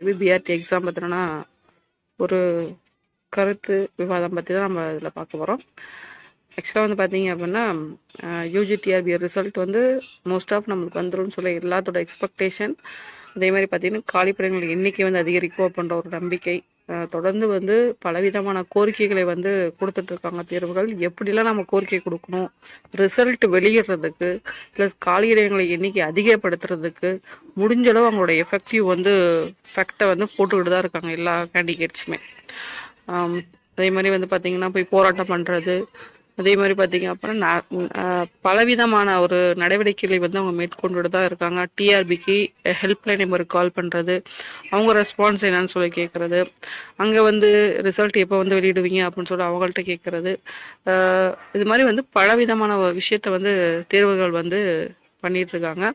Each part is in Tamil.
பிஆர்டி எக்ஸாம் பார்த்தோன்னா ஒரு கருத்து விவாதம் பற்றி தான் நம்ம இதில் பார்க்க போகிறோம் ஆக்சுவலாக வந்து பார்த்தீங்க அப்படின்னா யூஜிடிஆர்பி ரிசல்ட் வந்து மோஸ்ட் ஆஃப் நம்மளுக்கு வந்துரும்னு சொல்லி எல்லாத்தோட எக்ஸ்பெக்டேஷன் அதே மாதிரி பார்த்தீங்கன்னா காலிப்படங்கள் எண்ணிக்கை வந்து அதிகரிக்கும் அப்படின்ற ஒரு நம்பிக்கை தொடர்ந்து வந்து பலவிதமான கோரிக்கைகளை வந்து கொடுத்துட்ருக்காங்க தேர்வுகள். எப்படிலாம் நம்ம கோரிக்கை கொடுக்கணும்? ரிசல்ட் வெளியிடுறதுக்கு ப்ளஸ் காலியிடங்களை எண்ணிக்கை அதிகப்படுத்துறதுக்கு முடிஞ்சளவு அவங்களோட எஃபெக்டிவ் வந்து ஃபேக்டை வந்து போட்டுக்கிட்டு தான் இருக்காங்க எல்லா கேண்டிடேட்ஸுமே அதே மாதிரி வந்து பார்த்திங்கன்னா போய் போராட்டம் பண்ணுறது அதே மாதிரி பார்த்தீங்க அப்படின்னா பலவிதமான ஒரு நடவடிக்கைகளை வந்து அவங்க மேற்கொண்டுட்டு தான் இருக்காங்க டிஆர்பிக்கு ஹெல்ப்லைன் நம்பருக்கு கால் பண்ணுறது அவங்க ரெஸ்பான்ஸ் என்னன்னு சொல்லி கேட்குறது அங்கே வந்து ரிசல்ட் எப்போ வந்து வெளியிடுவீங்க அப்படின்னு சொல்லி அவங்கள்ட்ட கேட்குறது இது மாதிரி வந்து பலவிதமான ஒரு விஷயத்த வந்து தேர்வுகள் வந்து பண்ணிட்டு இருக்காங்க.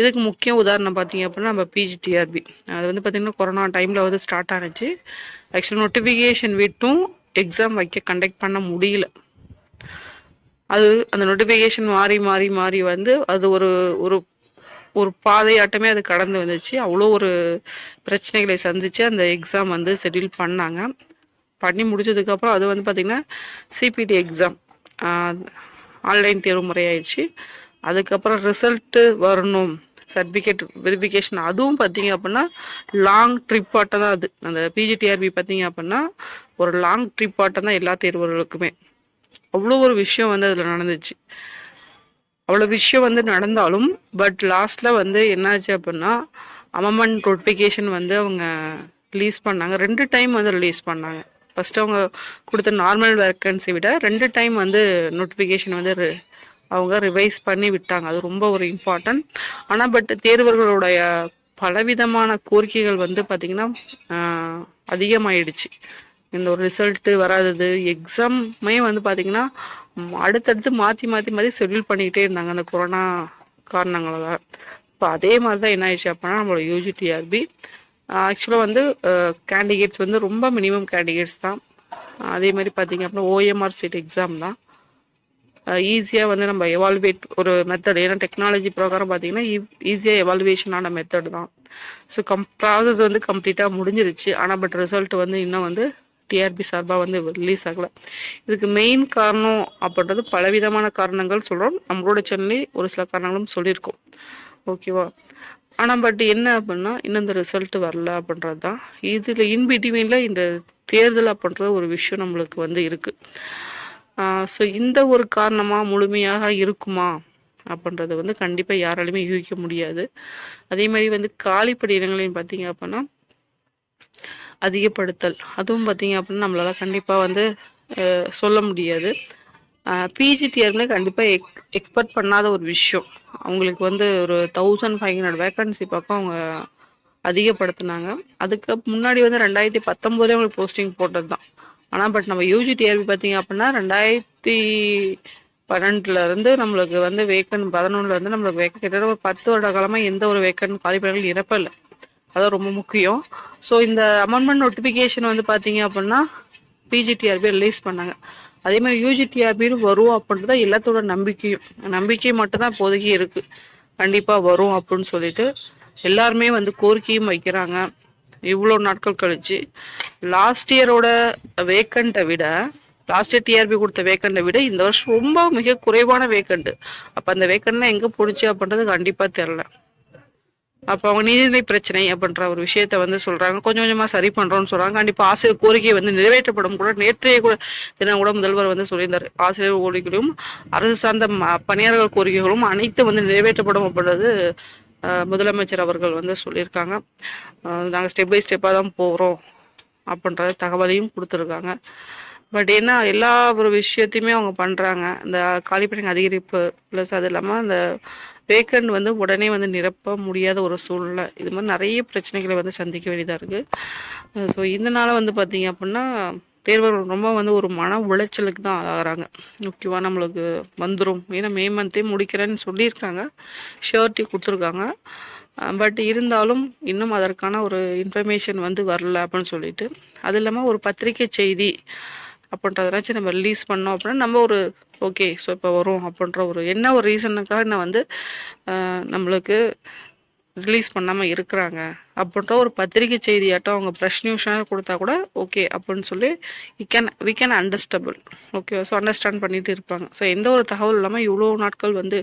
இதுக்கு முக்கிய உதாரணம் பார்த்தீங்க அப்படின்னா நம்ம பிஜிடிஆர்பி அது வந்து பார்த்தீங்கன்னா கொரோனா டைமில் வந்து ஸ்டார்ட் ஆனிச்சு. ஆக்சுவலி நோட்டிஃபிகேஷன் விட்டும் எக்ஸாம் வைக்க கண்டக்ட் பண்ண முடியல. அது அந்த நோட்டிஃபிகேஷன் மாறி மாறி மாறி வந்து அது ஒரு ஒரு ஒரு பாதையாட்டமே அது கடந்து வந்துச்சு. அவ்வளோ ஒரு பிரச்சனைகளை சந்தித்து அந்த எக்ஸாம் வந்து ஷெட்யூல் பண்ணாங்க. பண்ணி முடிச்சதுக்கப்புறம் அது வந்து பார்த்திங்கன்னா சிபிடி எக்ஸாம் ஆன்லைன் தேர்வு முறையாயிடுச்சு. அதுக்கப்புறம் ரிசல்ட்டு வரணும். சர்டிஃபிகேட் வெரிஃபிகேஷன் அதுவும் பார்த்தீங்க அப்படின்னா லாங் ட்ரிப் ஆட்டம் தான் அது. அந்த பிஜிடிஆர்பி பார்த்தீங்க அப்படின்னா ஒரு லாங் ட்ரிப் ஆட்டம் தான் எல்லா தேர்வுகளுக்குமே. அவ்வளோ ஒரு விஷயம் வந்து அதில் நடந்துச்சு. அவ்வளோ விஷயம் வந்து நடந்தாலும் பட் லாஸ்ட்டில் வந்து என்னாச்சு அப்படின்னா அமமன் நோட்டிஃபிகேஷன் வந்து அவங்க ரிலீஸ் பண்ணாங்க. ரெண்டு டைம் வந்து ரிலீஸ் பண்ணாங்க. ஃபஸ்ட்டு அவங்க கொடுத்த நார்மல் வேக்கன்சி விட ரெண்டு டைம் வந்து நோட்டிஃபிகேஷன் வந்து அவங்க ரிவைஸ் பண்ணி விட்டாங்க. அது ரொம்ப ஒரு இம்பார்ட்டன்ட் ஆனால் பட் தேர்வர்களுடைய பலவிதமான கோரிக்கைகள் வந்து பார்த்திங்கன்னா அதிகமாயிடுச்சு. இந்த ஒரு ரிசல்ட்டு வராதது. எக்ஸாமே வந்து பார்த்திங்கன்னா அடுத்தடுத்து மாற்றி மாற்றி மாற்றி ஷெட்யூல் பண்ணிக்கிட்டே இருந்தாங்க அந்த கொரோனா காரணங்களால். இப்போ அதே மாதிரி தான் என்ன ஆயிடுச்சு அப்படின்னா நம்மளோட யூஜிடிஆர்பி ஆக்சுவலாக வந்து கேண்டிடேட்ஸ் வந்து ரொம்ப மினிமம் கேண்டிடேட்ஸ் தான். அதே மாதிரி பார்த்தீங்க அப்படின்னா ஓஎம்ஆர் சீட் எக்ஸாம் தான். ஈஸியாக வந்து நம்ம எவால்வேட் ஒரு மெத்தட் ஏன்னா டெக்னாலஜி ப்ரோக்ராம் பார்த்தீங்கன்னா ஈஸியாக எவால்வேஷனான மெத்தட் தான். ஸோ கம் ப்ராசஸ் வந்து கம்ப்ளீட்டாக முடிஞ்சிருச்சு. ஆனால் பட் ரிசல்ட் வந்து இன்னும் வந்து டிஆர்பி சார்பாக வந்து ரிலீஸ் ஆகலை. இதுக்கு மெயின் காரணம் அப்படின்றது பலவிதமான காரணங்கள் சொல்கிறோம் நம்மளோட சேனல்லே ஒரு சில காரணங்களும் சொல்லியிருக்கோம். ஓகேவா ஆனால் பட் என்ன அப்படின்னா இன்னும் இந்த ரிசல்ட் வரல அப்படின்றது தான். இதில் இன்பிட்வீனில் இந்த தேர்தல் அப்படின்றது ஒரு விஷயம் நம்மளுக்கு வந்து இருக்குது ஸோ இந்த ஒரு காரணமாக முழுமையாக இருக்குமா அப்படின்றது வந்து கண்டிப்பாக யாராலையுமே யூகிக்க முடியாது. அதே மாதிரி வந்து காலி பணியிடங்களையும் பார்த்தீங்க அப்படின்னா அதிகப்படுத்தல். அதுவும் பார்த்தீங்க அப்படின்னா நம்மளால கண்டிப்பாக வந்து சொல்ல முடியாது. பிஜிடிஆர்னு கண்டிப்பாக எக் எக்ஸ்பெக்ட் பண்ணாத ஒரு விஷயம். அவங்களுக்கு வந்து ஒரு தௌசண்ட் ஃபைவ் ஹண்ட்ரட் வேக்கன்சி பக்கம் அவங்க அதிகப்படுத்தினாங்க. அதுக்கு முன்னாடி வந்து ரெண்டாயிரத்தி பத்தொம்போதே அவங்களுக்கு போஸ்டிங் போட்டது தான் ஆனால் பட் நம்ம யூஜி டிஆர்பி பார்த்தீங்க அப்படின்னா ரெண்டாயிரத்தி பன்னெண்டுலேருந்து நம்மளுக்கு வந்து வேக்கன் பதினொன்றுலேருந்து நம்மளுக்கு வேக்கன் கிட்டத்தட்ட ஒரு பத்து வருட காலமாக எந்த ஒரு வேக்கன் காலிப்படங்கள் நிரப்பல. அதான் ரொம்ப முக்கியம். ஸோ இந்த அமெண்ட்மெண்ட் நோட்டிஃபிகேஷன் வந்து பார்த்தீங்க அப்படின்னா பிஜிடிஆர்பி ரிலீஸ் பண்ணாங்க. அதே மாதிரி யூஜிடிஆர்பின்னு வரும் அப்படின்றது எல்லாத்தோட நம்பிக்கையும் நம்பிக்கை மட்டும்தான் இப்போதைக்கு இருக்குது கண்டிப்பாக வரும் அப்படின்னு சொல்லிட்டு எல்லாருமே வந்து கோரிக்கையும் வைக்கிறாங்க. இவ்வளோ நாட்கள் கழிச்சு லாஸ்ட் இயரோட வேக்கண்ட்டை விட லாஸ்ட் இயர் டிஆர்பி கொடுத்த வேக்கண்ட்டை விட இந்த வருஷம் ரொம்ப மிக குறைவான வேக்கண்ட் அப்போ அந்த வேக்கண்ட்லாம் எங்கே போணுச்சு அப்படின்றது கண்டிப்பாக தெரில அப்போ அவங்க நீதிநிலை பிரச்சனை அப்படின்ற ஒரு விஷயத்த வந்து சொல்றாங்க. கொஞ்சம் கொஞ்சமா சரி பண்றோம்னு சொல்றாங்க. கண்டிப்பா ஆசிரியர் கோரிக்கை வந்து நிறைவேற்றப்படும் கூட. நேற்றைய கூட தினம் கூட முதல்வர் வந்து சொல்லியிருந்தார். ஆசிரியர் கோரிக்கைகளும் அரசு சார்ந்த பணியாளர்கள் கோரிக்கைகளும் அனைத்து வந்து நிறைவேற்றப்படும் அப்படின்றது முதலமைச்சர் அவர்கள் வந்து சொல்லியிருக்காங்க. நாங்கள் நாங்க ஸ்டெப் பை ஸ்டெப்பாக தான் போகிறோம் அப்படின்ற தகவலையும் கொடுத்துருக்காங்க. பட் என்ன எல்லா ஒரு விஷயத்தையுமே அவங்க பண்றாங்க. இந்த காலிப்பணிங்க அதிகரிப்பு ப்ளஸ் அது இல்லாமல் அந்த வேக்கண்ட் வந்து உடனே வந்து நிரப்ப முடியாத ஒரு சூழ்நிலை. இது மாதிரி நிறைய பிரச்சனைகளை வந்து சந்திக்க வேண்டியதாக இருக்குது ஸோ இதனால் வந்து பார்த்தீங்க அப்படின்னா தேர்வர்கள் ரொம்ப வந்து ஒரு மன உளைச்சலுக்கு தான் ஆகிறாங்க. முக்கியமாக நம்மளுக்கு வந்துடும் ஏன்னா மே மந்தே முடிக்கிறேன்னு சொல்லியிருக்காங்க. ஷியோரிட்டி கொடுத்துருக்காங்க. பட் இருந்தாலும் இன்னும் அதற்கான ஒரு இன்ஃபர்மேஷன் வந்து வரல அப்படின்னு சொல்லிட்டு. அது இல்லாமல் ஒரு பத்திரிக்கை செய்தி அப்படின்றதாச்சும் நம்ம ரிலீஸ் பண்ணோம் அப்படின்னா நம்ம ஒரு ஓகே ஸோ இப்போ வரும் அப்படின்ற ஒரு என்ன ஒரு ரீசனுக்காக நான் வந்து நம்மளுக்கு ரிலீஸ் பண்ணாமல் இருக்கிறாங்க அப்படின்ற ஒரு பத்திரிகை செய்தியாட்டம் அவங்க ப்ரெஷ் நியூஸாக கொடுத்தா கூட ஓகே அப்படின்னு சொல்லி we can we can understandable okay so understand பண்ணிட்டு இருப்பாங்க. ஸோ எந்த ஒரு தகவல் இல்லாமல் இவ்வளோ நாட்கள் வந்து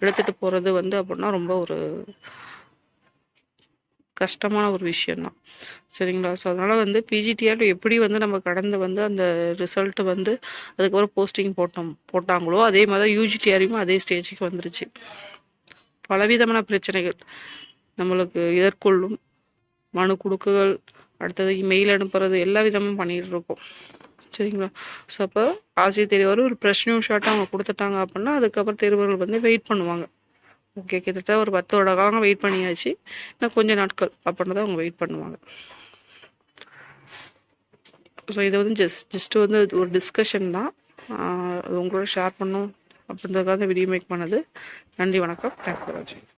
எடுத்துகிட்டு போகிறது வந்து அப்படின்னா ரொம்ப ஒரு கஷ்டமான ஒரு விஷயம்தான். சரிங்களா? ஸோ அதனால் வந்து பிஜிடிஆர் எப்படி வந்து நம்ம கடந்து வந்து அந்த ரிசல்ட் வந்து அதுக்கப்புறம் போஸ்டிங் போட்டோம் போட்டாங்களோ அதே மாதிரி தான் யூஜிடிஆரையும் அதே ஸ்டேஜுக்கு வந்துருச்சு. பலவிதமான பிரச்சனைகள் நம்மளுக்கு எதிர்கொள்ளும். மனு கொடுக்குகள் அடுத்தது மெயில் அனுப்புறது எல்லா விதமும் பண்ணிகிட்டு இருக்கோம். சரிங்களா? ஸோ அப்போ ஆசிரியர் தேர்வு ஒரு ப்ரெஷ் நியூ அவங்க கொடுத்துட்டாங்க அப்படின்னா அதுக்கப்புறம் தெருவர்கள் வந்து வெயிட் பண்ணுவாங்க. ஓகே கிட்டத்தட்ட ஒரு பத்து வருட காலம் வெயிட் பண்ணியாச்சு. இன்னும் கொஞ்சம் நாட்கள். அப்படின்னு தான் அவங்க வெயிட் பண்ணுவாங்க. ஸோ இது வந்து ஜஸ்ட் ஜஸ்ட்டு வந்து ஒரு டிஸ்கஷன் தான். அது உங்களோட ஷேர் பண்ணும் அப்படின்றதுக்காக வீடியோ மேக் பண்ணது. நன்றி வணக்கம். தேங்க்ஸ் ஃபார் வாட்சிங்